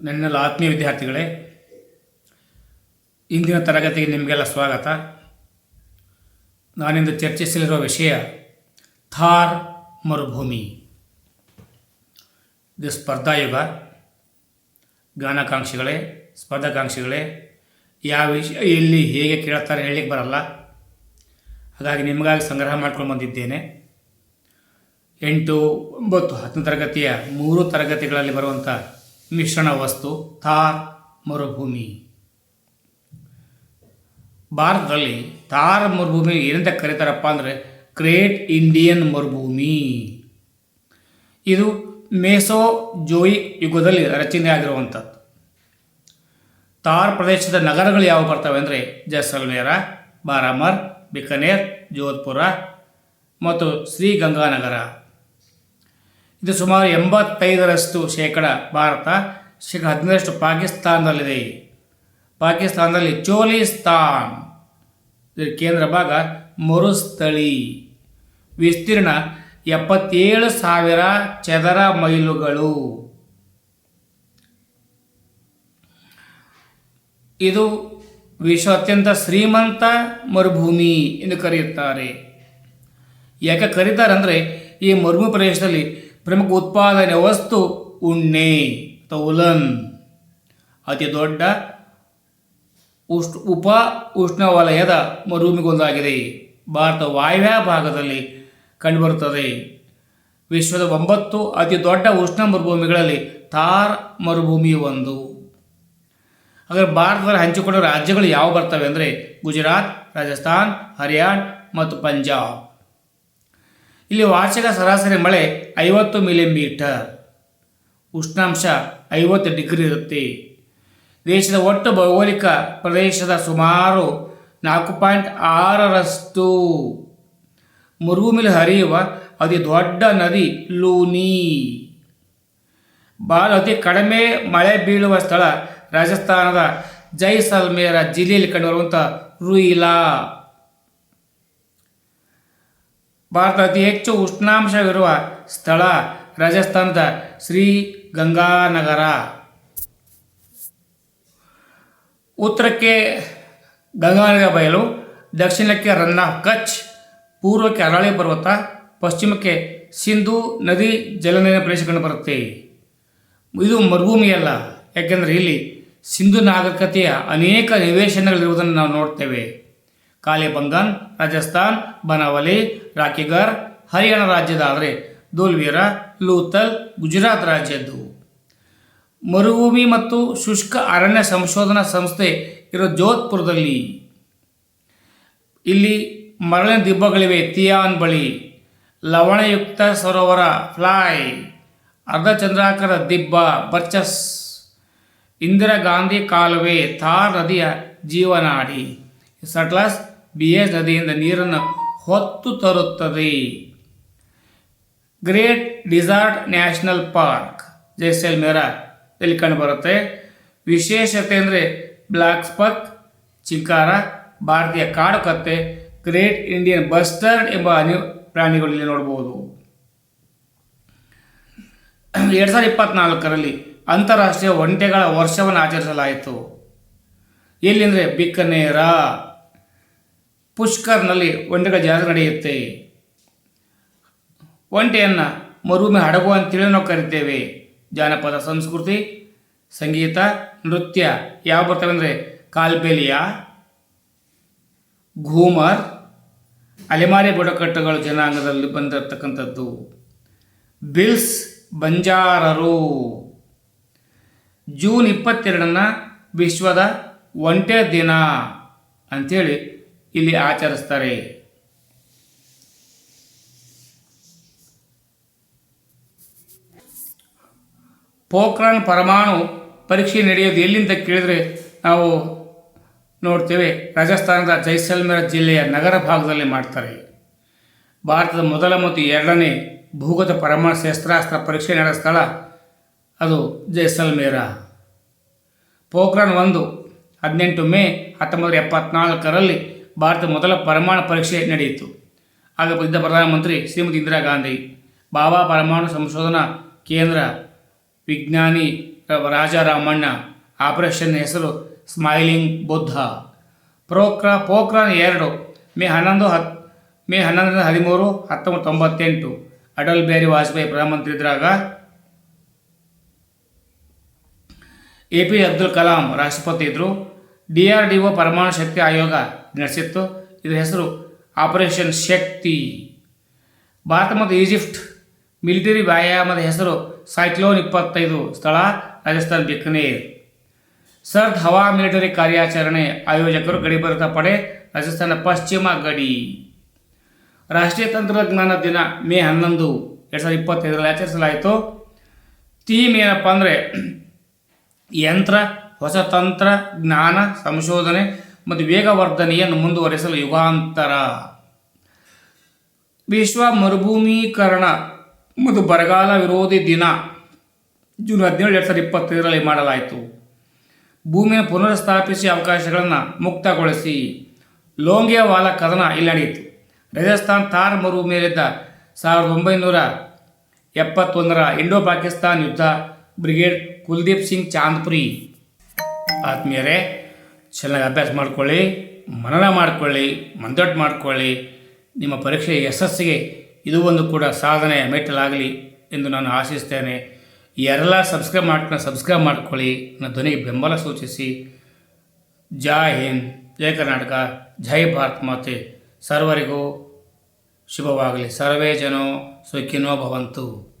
ನನ್ನೆಲ್ಲ ಆತ್ಮೀಯ ವಿದ್ಯಾರ್ಥಿಗಳೇ, ಇಂದಿನ ತರಗತಿಗೆ ನಿಮಗೆಲ್ಲ ಸ್ವಾಗತ. ನಾನಿಂದು ಚರ್ಚಿಸಲಿರುವ ವಿಷಯ ಥಾರ್ ಮರುಭೂಮಿ. ಇದು ಸ್ಪರ್ಧಾಯುಗ. ಗಾನಾಕಾಂಕ್ಷಿಗಳೇ ಸ್ಪರ್ಧಾಕಾಂಕ್ಷಿಗಳೇ, ಯಾವ ವಿಷಯ ಎಲ್ಲಿ ಹೇಗೆ ಕೇಳ್ತಾರೆ ಹೇಳಲಿಕ್ಕೆ ಬರಲ್ಲ. ಹಾಗಾಗಿ ನಿಮಗಾಗಿ ಸಂಗ್ರಹ ಮಾಡ್ಕೊಂಡು ಬಂದಿದ್ದೇನೆ. ಎಂಟು, ಒಂಬತ್ತು, ಹತ್ತನೇ ತರಗತಿಯ ಮೂರು ತರಗತಿಗಳಲ್ಲಿ ಬರುವಂಥ ಮಿಶ್ರಣ ವಸ್ತು, ಥಾರ್, ಮರುಭೂಮಿ. ಭಾರತದಲ್ಲಿ ಥಾರ್, ಮರುಭೂಮಿ ಏನಂತ ಕರೀತಾರಪ್ಪ ಅಂದರೆ ಗ್ರೇಟ್ ಇಂಡಿಯನ್ ಮರುಭೂಮಿ. ಇದು ಮೇಸೋ ಜೋಯಿ ಯುಗದಲ್ಲಿ ರಚನೆ ಆಗಿರುವಂಥದ್ದು. ಥಾರ್ ಪ್ರದೇಶದ ನಗರಗಳು ಯಾವ ಬರ್ತವೆ ಅಂದರೆ ಜೈಸಲ್ಮೇರ, ಬಾರಾಮರ್, ಬಿಕನೇರ್, ಜೋಧ್ಪುರ ಮತ್ತು ಶ್ರೀಗಂಗಾನಗರ. ಇದು ಸುಮಾರು ಎಂಬತ್ತೈದರಷ್ಟು ಶೇಕಡ ಭಾರತ, ಶೇಕಡ ಹದಿನೈದರಷ್ಟು ಪಾಕಿಸ್ತಾನದಲ್ಲಿದೆ. ಪಾಕಿಸ್ತಾನದಲ್ಲಿ ಚೋಲಿಸ್ತಾನ್, ಇದರ ಕೇಂದ್ರ ಭಾಗ ಮರುಸ್ಥಳಿ. ವಿಸ್ತೀರ್ಣ ಎಪ್ಪತ್ತೇಳು ಸಾವಿರ ಚದರ ಮೈಲುಗಳು. ಇದು ವಿಶ್ವ ಅತ್ಯಂತ ಶ್ರೀಮಂತ ಮರುಭೂಮಿ ಎಂದು ಕರೆಯುತ್ತಾರೆ. ಯಾಕೆ ಕರೀತಾರೆ ಅಂದರೆ ಈ ಮರುಭೂಮಿ ಪ್ರದೇಶದಲ್ಲಿ ಪ್ರಮುಖ ಉತ್ಪಾದನೆ ವಸ್ತು ಉಣ್ಣೆ, ತೌಲನ್. ಅತಿ ದೊಡ್ಡ ಉಷ್ಣ ಉಪ ಉಷ್ಣವಲಯದ ಮರುಭೂಮಿಗೊಂದಾಗಿದೆ. ಭಾರತ ವಾಯುವ್ಯ ಭಾಗದಲ್ಲಿ ಕಂಡುಬರುತ್ತದೆ. ವಿಶ್ವದ ಒಂಬತ್ತು ಅತಿ ದೊಡ್ಡ ಉಷ್ಣ ಮರುಭೂಮಿಗಳಲ್ಲಿ ಥಾರ್ ಮರುಭೂಮಿ ಒಂದು ಅದರ ಭಾರತದಲ್ಲಿ ಹಂಚಿಕೊಂಡ ರಾಜ್ಯಗಳು ಯಾವ ಬರ್ತವೆ ಅಂದರೆ ಗುಜರಾತ್, ರಾಜಸ್ಥಾನ್, ಹರಿಯಾಣ ಮತ್ತು ಪಂಜಾಬ್. ಇಲ್ಲಿ ವಾರ್ಷಿಕ ಸರಾಸರಿ ಮಳೆ ಐವತ್ತು ಮಿಲಿಮೀಟರ್. ಉಷ್ಣಾಂಶ ಐವತ್ತು ಡಿಗ್ರಿ ಇರುತ್ತೆ. ದೇಶದ ಒಟ್ಟು ಭೌಗೋಳಿಕ ಪ್ರದೇಶದ ಸುಮಾರು ನಾಲ್ಕು ಪಾಯಿಂಟ್ ಆರರಷ್ಟು. ಮರುಭೂಮಿಲಿ ಹರಿಯುವ ಅತಿ ದೊಡ್ಡ ನದಿ ಲೂನಿ. ಭಾಳ ಅತಿ ಕಡಿಮೆ ಮಳೆ ಬೀಳುವ ಸ್ಥಳ ರಾಜಸ್ಥಾನದ ಜೈಸಲ್ಮೇರ ಜಿಲ್ಲೆಯಲ್ಲಿ ಕಂಡುಬರುವಂಥ ರುಯಿಲಾ. ಭಾರತ ಅತಿ ಹೆಚ್ಚು ಉಷ್ಣಾಂಶವಿರುವ ಸ್ಥಳ ರಾಜಸ್ಥಾನದ ಶ್ರೀ ಗಂಗಾನಗರ ಉತ್ತರಕ್ಕೆ ಗಂಗಾನಗರ ಬಯಲು, ದಕ್ಷಿಣಕ್ಕೆ ರನ್ನ ಕಚ್, ಪೂರ್ವಕ್ಕೆ ಅರಾಳಿ ಪರ್ವತ, ಪಶ್ಚಿಮಕ್ಕೆ ಸಿಂಧು ನದಿ ಜಲನಯನ ಪ್ರದೇಶ ಕಂಡುಬರುತ್ತೆ ಇದು ಮರುಭೂಮಿಯಲ್ಲ, ಯಾಕೆಂದರೆ ಇಲ್ಲಿ ಸಿಂಧು ನಾಗರಿಕತೆಯ ಅನೇಕ ನಿವೇಶನಗಳಿರುವುದನ್ನು ನಾವು ನೋಡ್ತೇವೆ. ಕಾಲಿಬಂಗನ್ ರಾಜಸ್ಥಾನ್, ಬನಾವಲಿ ರಾಕಿಗರ್ ಹರಿಯಾಣ ರಾಜ್ಯದ ಆದರೆ ದೋಲ್ವೀರ, ಲೂತಲ್, ಗುಜರಾತ್ ರಾಜ್ಯದ್ದು. ಮರುಭೂಮಿ ಮತ್ತು ಶುಷ್ಕ ಅರಣ್ಯ ಸಂಶೋಧನಾ ಸಂಸ್ಥೆ ಇರೋ ಜೋಧ್ಪುರದಲ್ಲಿ. ಇಲ್ಲಿ ಮರಳಿನ ದಿಬ್ಬಗಳಿವೆ, ತಿಯಾನ್ ಬಳಿ. ಲವಣಯುಕ್ತ ಸರೋವರ ಫ್ಲಾಯ್ ಅರ್ಧಚಂದ್ರಾಕಾರ ದಿಬ್ಬ, ಬರ್ಚಸ್. ಇಂದಿರಾ ಗಾಂಧಿ ಕಾಲುವೆ, ಥಾರ್ ನದಿಯ ಜೀವನಾಡಿ. ಸಟ್ಲಾಸ್ ಬಿ ಎಸ್ ನದಿಯಿಂದ ನೀರನ್ನು ಹೊತ್ತು ತರುತ್ತದೆ. Great desert national park. ಜೈಸಲ್ಮೇರ ಇಲ್ಲಿ ಕಂಡುಬರುತ್ತೆ ವಿಶೇಷತೆ ಅಂದರೆ ಬ್ಲ್ಯಾಕ್ ಸ್ಪಕ್, ಚಿಂಕಾರ, ಭಾರತೀಯ ಕಾಡು ಕತ್ತೆ, ಗ್ರೇಟ್ ಇಂಡಿಯನ್ ಬಸ್ಟರ್ಡ್ ಎಂಬ ಅನಿ ಪ್ರಾಣಿಗಳು ಇಲ್ಲಿ ನೋಡ್ಬೋದು. ಎರಡು ಸಾವಿರದ ಇಪ್ಪತ್ನಾಲ್ಕರಲ್ಲಿ ಅಂತಾರಾಷ್ಟ್ರೀಯ ಒಂಟೆಗಳ ವರ್ಷವನ್ನು ಆಚರಿಸಲಾಯಿತು. ಎಲ್ಲಿಂದರೆ ಬಿಕ್ಕನೇರ ಪುಷ್ಕರ್ನಲ್ಲಿ ಒಂಟೆಗಳ ಜಾತ್ರೆ ನಡೆಯುತ್ತೆ. ಒಂಟೆಯನ್ನು ಮರುಭೂಮಿ ಹಡಗು ಅಂತೇಳಿ ನಾವು ಕರಿತೇವೆ. ಜಾನಪದ, ಸಂಸ್ಕೃತಿ, ಸಂಗೀತ, ನೃತ್ಯ ಯಾವ ಬರ್ತವೆ ಅಂದರೆ ಕಾಲ್ಬೆಲಿಯ, ಘೂಮರ್, ಅಲೆಮಾರಿ ಬುಡಕಟ್ಟುಗಳು ಜನಾಂಗದಲ್ಲಿ ಬಂದಿರತಕ್ಕಂಥದ್ದು. ಬಿಲ್ಸ್ ಬಂಜಾರರು. ಜೂನ್ ಇಪ್ಪತ್ತೆರಡನ್ನು ವಿಶ್ವದ ಒಂಟೆ ದಿನ ಅಂಥೇಳಿ ಇಲ್ಲಿ ಆಚರಿಸ್ತಾರೆ. ಪೋಖ್ರಾನ್ ಪರಮಾಣು ಪರೀಕ್ಷೆ ನಡೆಯೋದು ಎಲ್ಲಿಂದ ಕೇಳಿದರೆ ನಾವು ನೋಡ್ತೇವೆ. ರಾಜಸ್ಥಾನದ ಜೈಸಲ್ಮೇರ ಜಿಲ್ಲೆಯ ನಗರ ಭಾಗದಲ್ಲಿ ಮಾಡ್ತಾರೆ. ಭಾರತದ ಮೊದಲ ಮತ್ತು ಎರಡನೇ ಭೂಗತ ಪರಮಾಣು ಶಸ್ತ್ರಾಸ್ತ್ರ ಪರೀಕ್ಷೆ ನಡೆದ ಸ್ಥಳ ಅದು ಜೈಸಲ್ಮೇರ. ಪೋಖ್ರಾನ್ ಒಂದು ಹದಿನೆಂಟು ಮೇ ಹತ್ತೊಂಬತ್ತು ಎಪ್ಪತ್ನಾಲ್ಕರಲ್ಲಿ ಭಾರತದ ಮೊದಲ ಪರಮಾಣು ಪರೀಕ್ಷೆ ನಡೆಯಿತು. ಆಗ ಇದ್ದ ಪ್ರಧಾನಮಂತ್ರಿ ಶ್ರೀಮತಿ ಇಂದಿರಾ ಗಾಂಧಿ ಬಾಬಾ ಪರಮಾಣು ಸಂಶೋಧನಾ ಕೇಂದ್ರ ವಿಜ್ಞಾನಿ ರಾಜಾರಾಮಣ್ಣ, ಆಪರೇಷನ್ ಹೆಸರು ಸ್ಮೈಲಿಂಗ್ ಬುದ್ಧ. ಪ್ರೋಕ್ರಾ ಪೋಕ್ರಾನ್ ಎರಡು, ಮೇ ಹನ್ನೊಂದು ಹತ್, ಮೇ ಹನ್ನೊಂದರಿಂದ ಹದಿಮೂರು, ಹತ್ತೊಂಬತ್ತು ತೊಂಬತ್ತೆಂಟು. ಅಟಲ್ ಬಿಹಾರಿ ವಾಜಪೇಯಿ ಪ್ರಧಾನಮಂತ್ರಿ ಇದ್ದಾಗ ಎ ಪಿ ಅಬ್ದುಲ್ ಕಲಾಂ ರಾಷ್ಟ್ರಪತಿ ಇದ್ದರು ಡಿ ಆರ್ ಡಿ ಒ ಪರಮಾಣು ಶಕ್ತಿ ಆಯೋಗ ನಡೆಸಿತ್ತು. ಇದರ ಹೆಸರು ಆಪರೇಷನ್ ಶಕ್ತಿ. ಭಾರತ ಮತ್ತು ಈಜಿಪ್ಟ್ ಮಿಲಿಟರಿ ವ್ಯಾಯಾಮದ ಹೆಸರು ಸೈಕ್ಲೋನ್ ಇಪ್ಪತ್ತೈದು ಸ್ಥಳ, ರಾಜಸ್ಥಾನ್, ಬಿಕನೇರ್. ಸರ್ದ್ ಹವಾ ಮಿಲಿಟರಿ ಕಾರ್ಯಾಚರಣೆ ಆಯೋಜಕರು ಗಡಿಭದ್ರತಾ ಪಡೆ, ರಾಜಸ್ಥಾನ ಪಶ್ಚಿಮ ಗಡಿ. ರಾಷ್ಟ್ರೀಯ ತಂತ್ರಜ್ಞಾನ ದಿನ ಮೇ ಹನ್ನೊಂದು, ಎರಡು ಸಾವಿರದ ಇಪ್ಪತ್ತೈದರಲ್ಲಿ ಆಚರಿಸಲಾಯಿತು. ಥೀಮ್ ಏನಪ್ಪ ಅಂದರೆ ಯಂತ್ರ ಹೊಸ ತಂತ್ರ, ಜ್ಞಾನ, ಸಂಶೋಧನೆ ಮತ್ತು ವೇಗವರ್ಧನೆಯನ್ನು ಮುಂದುವರೆಸಲು ಯುಗಾಂತರ. ವಿಶ್ವ ಮರುಭೂಮೀಕರಣ ಮತ್ತು ಬರಗಾಲ ವಿರೋಧಿ ದಿನ ಜೂನ್ ಹದಿನೇಳು, ಎರಡು ಸಾವಿರದ ಇಪ್ಪತ್ತೈದರಲ್ಲಿ ಮಾಡಲಾಯಿತು. ಭೂಮಿಯನ್ನು ಪುನರ್ಸ್ಥಾಪಿಸಿ ಅವಕಾಶಗಳನ್ನು ಮುಕ್ತಗೊಳಿಸಿ. ಲೋಂಗಿಯಾವಾಲ ಕದನ ಇಲ್ಲಿ ನಡೆಯಿತು. ರಾಜಸ್ಥಾನ್ ಥಾರ್ ಮರುಭೂಮಿಯಲ್ಲಿದ್ದ ಸಾವಿರದ ಒಂಬೈನೂರ ಎಪ್ಪತ್ತೊಂದರ ಇಂಡೋ ಪಾಕಿಸ್ತಾನ್ ಯುದ್ಧ ಬ್ರಿಗೇಡ್ ಕುಲ್ದೀಪ್ ಸಿಂಗ್ ಚಾಂದ್ಪುರಿ ಆತ್ಮೀಯರೇ, ಚೆನ್ನಾಗಿ ಅಭ್ಯಾಸ ಮಾಡಿಕೊಳ್ಳಿ, ಮನನ ಮಾಡ್ಕೊಳ್ಳಿ ಮಂದೊಟ್ಟು ಮಾಡ್ಕೊಳ್ಳಿ. ನಿಮ್ಮ ಪರೀಕ್ಷೆ ಯಶಸ್ಸಿಗೆ ಇದು ಒಂದು ಕೂಡ ಸಾಧನೆಯ ಮೆಟ್ಟಲಾಗಲಿ ಎಂದು ನಾನು ಆಶಿಸ್ತೇನೆ. ಯಾರೆಲ್ಲ ಸಬ್ಸ್ಕ್ರೈಬ್ ಮಾಡ್ಕೊಂಡು ಸಬ್ಸ್ಕ್ರೈಬ್ ಮಾಡ್ಕೊಳ್ಳಿ. ನನ್ನ ಧ್ವನಿಗೆ ಬೆಂಬಲ ಸೂಚಿಸಿ. ಜೈ ಹಿಂದ್, ಜೈ ಕರ್ನಾಟಕ, ಜೈ ಭಾರತ್ ಮಾತೆ. ಸರ್ವರಿಗೂ ಶುಭವಾಗಲಿ. ಸರ್ವೇ ಜನೋ ಸುಖಿನೋ ಭವಂತು.